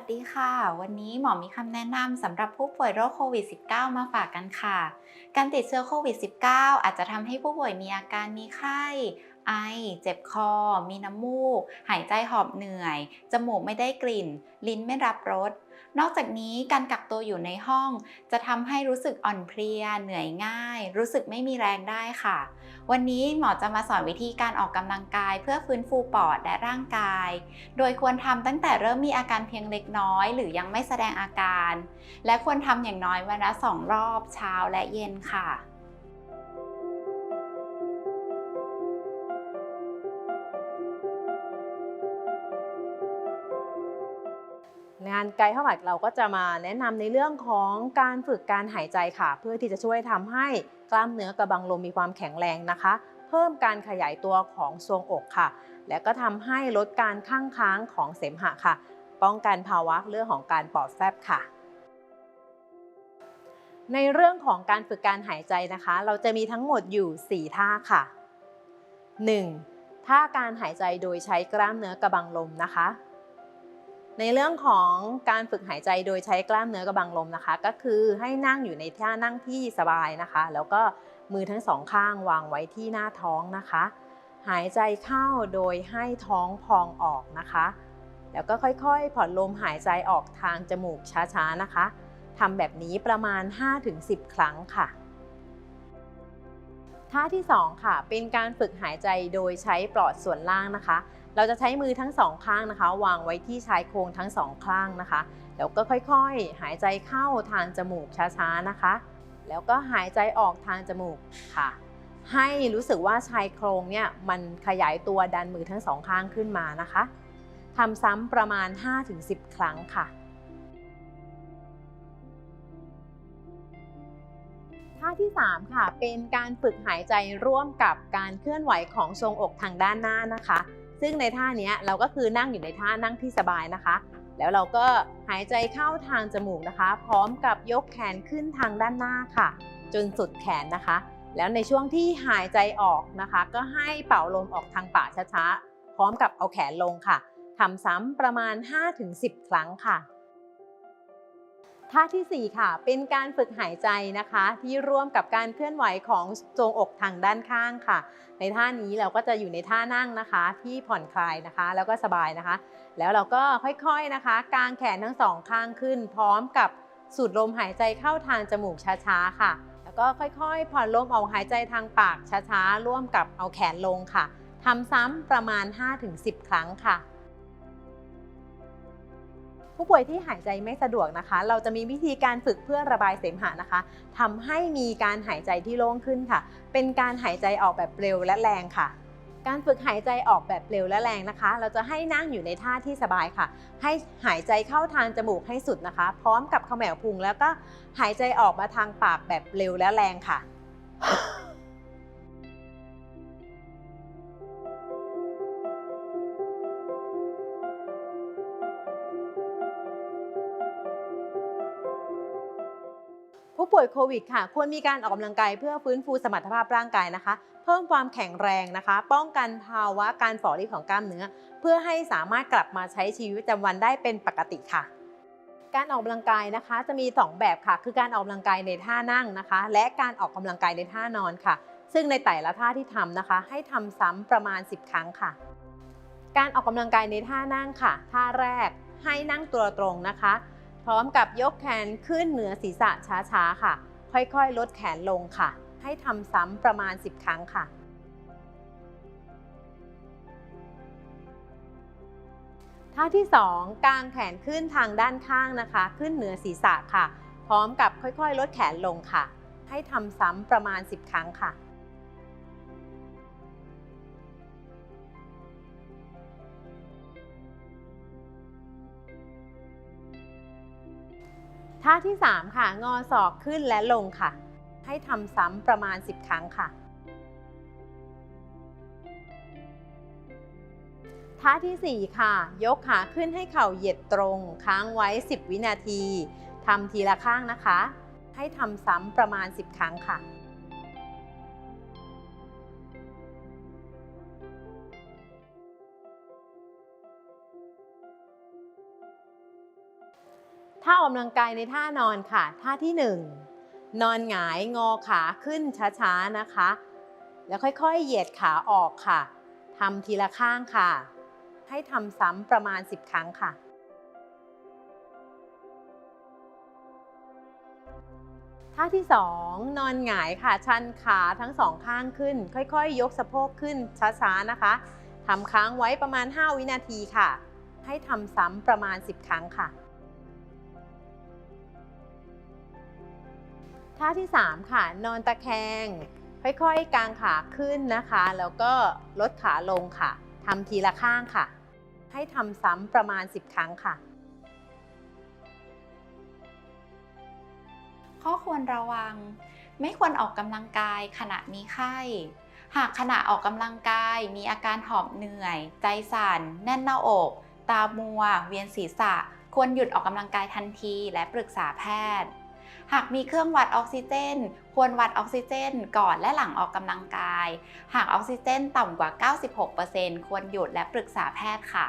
วัสดีค่ะ วันนี้หมอมีคำแนะนำสำหรับผู้ป่วยโรคโควิด -19 มาฝากกันค่ะ การติดเชื้อโควิด -19 อาจจะทำให้ผู้ป่วยมีอาการมีไข้ ไอ เจ็บคอ มีน้ำมูก หายใจหอบเหนื่อย จมูกไม่ได้กลิ่น ลิ้นไม่รับรส นอกจากนี้การกักตัวอยู่ในห้อง จะทำให้รู้สึกอ่อนเพลีย เหนื่อยง่าย รู้สึกไม่มีแรงได้ค่ะ วันนี้หมอจะมาสอนวิธีการออกกำลังกาย เพื่อฟื้นฟูปอดและร่างกาย โดยควรทำตั้งแต่เริ่มมีอาการเพียงเล็กน้อย หรือยังไม่แสดงอาการ และควรทำอย่างน้อยวันละสองรอบเช้าและเย็นค่ะานไกด์เข้าหมายเราก็จะมาแนะนำในเรื่องของการฝึกการหายใจค่ะ เพื่อที่จะช่วยทำให้กล้ามเนื้อกระบังลมมีความแข็งแรงนะคะ เพิ่มการขยายตัวของทรวงอกค่ะ และก็ทำให้ลดการข้างค้างของเสมหะค่ะ ป้องกันภาวะเรื่องของการปอดแฟบค่ะ ในเรื่องของการฝึกการหายใจนะคะ เราจะมีทั้งหมดอยู่ 4 ท่าค่ะ 1. ท่าการหายใจโดยใช้กล้ามเนื้อกระบังลมนะคะ ในเรื่องของการฝึกหายใจโดยใช้กล้ามเนื้อกระบังลมนะคะ ก็คือให้นั่งอยู่ในท่านั่งที่สบายนะคะ แล้วก็มือทั้งสองข้างวางไว้ที่หน้าท้องนะคะ หายใจเข้าโดยให้ท้องพองออกนะคะ แล้วก็ค่อยๆ ผ่อนลมหายใจออกทางจมูกช้าๆนะคะทำแบบนี้ประมาณ 5-10 ครั้งค่ะท่าที่ 2 ค่ะ เป็นการฝึกหายใจโดยใช้ปลอดส่วนล่างนะคะ เราจะใช้มือทั้งสองข้างนะคะ วางไว้ที่ชายโครงทั้งสองข้างนะคะ แล้วก็ค่อยๆ หายใจเข้าทางจมูกช้าๆนะคะ แล้วก็หายใจออกทางจมูกค่ะ ให้รู้สึกว่าชายโครงเนี่ยมันขยายตัวดันมือทั้งสองข้างขึ้นมานะคะทำซ้ำประมาณ 5-10 ครั้งค่ะท่าที่ 3 ค่ะ เป็นการฝึกหายใจร่วมกับการเคลื่อนไหวของทรงอกทางด้านหน้านะคะ ซึ่งในท่านี้เราก็คือนั่งอยู่ในท่านั่งที่สบายนะคะ แล้วเราก็หายใจเข้าทางจมูกนะคะ พร้อมกับยกแขนขึ้นทางด้านหน้าค่ะ จนสุดแขนนะคะ แล้วในช่วงที่หายใจออกนะคะ ก็ให้เป่าลมออกทางปากช้าๆ พร้อมกับเอาแขนลงค่ะทำซ้ำประมาณ 5-10 ครั้งค่ะ ท่าทีสี่ 4 ค่ะ เป็นการฝึกหายใจนะคะ ที่ร่วมกับการเคลื่อนไหวของทรงอกทางด้านข้างค่ะ ในท่านี้เราก็จะอยู่ในท่านั่งนะคะ ที่ผ่อนคลายนะคะ แล้วก็สบายนะคะ แล้วเราก็ค่อยๆนะคะ กางแขนทั้งสองข้างขึ้น พร้อมกับสูดลมหายใจเข้าทางจมูกช้าๆค่ะ แล้วก็ค่อยๆ ผ่อนลมออกหายใจทางปากช้าๆร่วมกับเอาแขนลงค่ะทำซ้ำประมาณ 5-10 ครั้งค่ะ ผู้ป่วยที่หายใจไม่สะดวกนะคะ เราจะมีวิธีการฝึกเพื่อระบายเสมหะนะคะทำให้มีการหายใจที่โล่งขึ้นค่ะ เป็นการหายใจออกแบบเร็วและแรงค่ะการฝึกหายใจออกแบบเร็วและแรงนะคะ เราจะให้นั่งอยู่ในท่าที่สบายค่ะ ให้หายใจเข้าทางจมูกให้สุดนะคะ พร้อมกับเขมวพุงแล้วก็หายใจออกมาทางปากแบบเร็วและแรงค่ะ ผู้ป่วยโควิดค่ะ ควรมีการออกกำลังกายเพื่อฟื้นฟูสมรรถภาพร่างกายนะคะ เพิ่มความแข็งแรงนะคะ ป้องกันภาวะการฝ่อรีบของกล้ามเนื้อ เพื่อให้สามารถกลับมาใช้ชีวิตประจำวันได้เป็นปกติค่ะ การออกกำลังกายนะคะ จะมี 2 แบบค่ะ คือการออกกำลังกายในท่านั่งนะคะ และการออกกำลังกายในท่านอนค่ะ ซึ่งในแต่ละท่าที่ทำนะคะ ให้ทำซ้ำประมาณ 10 ครั้งค่ะ การออกกำลังกายในท่านั่งค่ะ ท่าแรกให้นั่งตัวตรงนะคะ ร้อมกับยกแขนขึ้นเหนือศีรษะช้าๆค่ะ ค่อยๆ ลดแขนลงค่ะ ให้ทำซ้ำประมาณ 10 ครั้งค่ะ ท่าที่ 2 กางแขนขึ้นทางด้านข้างนะคะ ขึ้นเหนือศีรษะค่ะ พร้อมกับค่อยๆ ลดแขนลงค่ะ ให้ทำซ้ำประมาณ 10 ครั้งค่ะ ท่าที่ 3 ค่ะ งอศอกขึ้นและลงค่ะ ให้ทำซ้ำประมาณ 10 ครั้งค่ะ ท่าทีสี่ 4 ค่ะ ยกขาขึ้นให้เข่าเหยียดตรง ค้างไว้ 10 วินาทีทำทีละข้างนะคะ ให้ทำซ้ำประมาณ 10 ครั้งค่ะ ท่าออกกำลังกายในท่านอนค่ะ ท่าที่ 1 นอนหงายงอขาขึ้นช้าๆนะคะ แล้วค่อยๆ เหยียดขาออกค่ะทำทีละข้างค่ะ ให้ทำซ้ำประมาณ 10 ครั้งค่ะท่าที่ 2 นอนหงายค่ะ ชันขาทั้งสองข้างขึ้น ค่อยๆ ยกสะโพกขึ้นช้าๆนะคะทำค้างไว้ประมาณ 5 วินาทีค่ะ ให้ทำซ้ำประมาณ 10 ครั้งค่ะ ท่าที่ 3 ค่ะ นอนตะแคง ค่อยๆ กางขาขึ้นนะคะ แล้วก็ลดขาลงค่ะทำทีละข้างค่ะ ให้ทำซ้ำประมาณ 10 ครั้งค่ะ ข้อควรระวัง ไม่ควรออกกำลังกายขณะมีไข้ หากขณะออกกำลังกายมีอาการหอบเหนื่อย ใจสั่น แน่นหน้าอก ตามัว เวียนศีรษะ ควรหยุดออกกำลังกายทันทีและปรึกษาแพทย์ หากมีเครื่องวัดออกซิเจน ควรวัดออกซิเจน ก่อนและหลังออกกำลังกาย หากออกซิเจนต่ำกว่า 96%ควรหยุดและปรึกษาแพทย์ค่ะ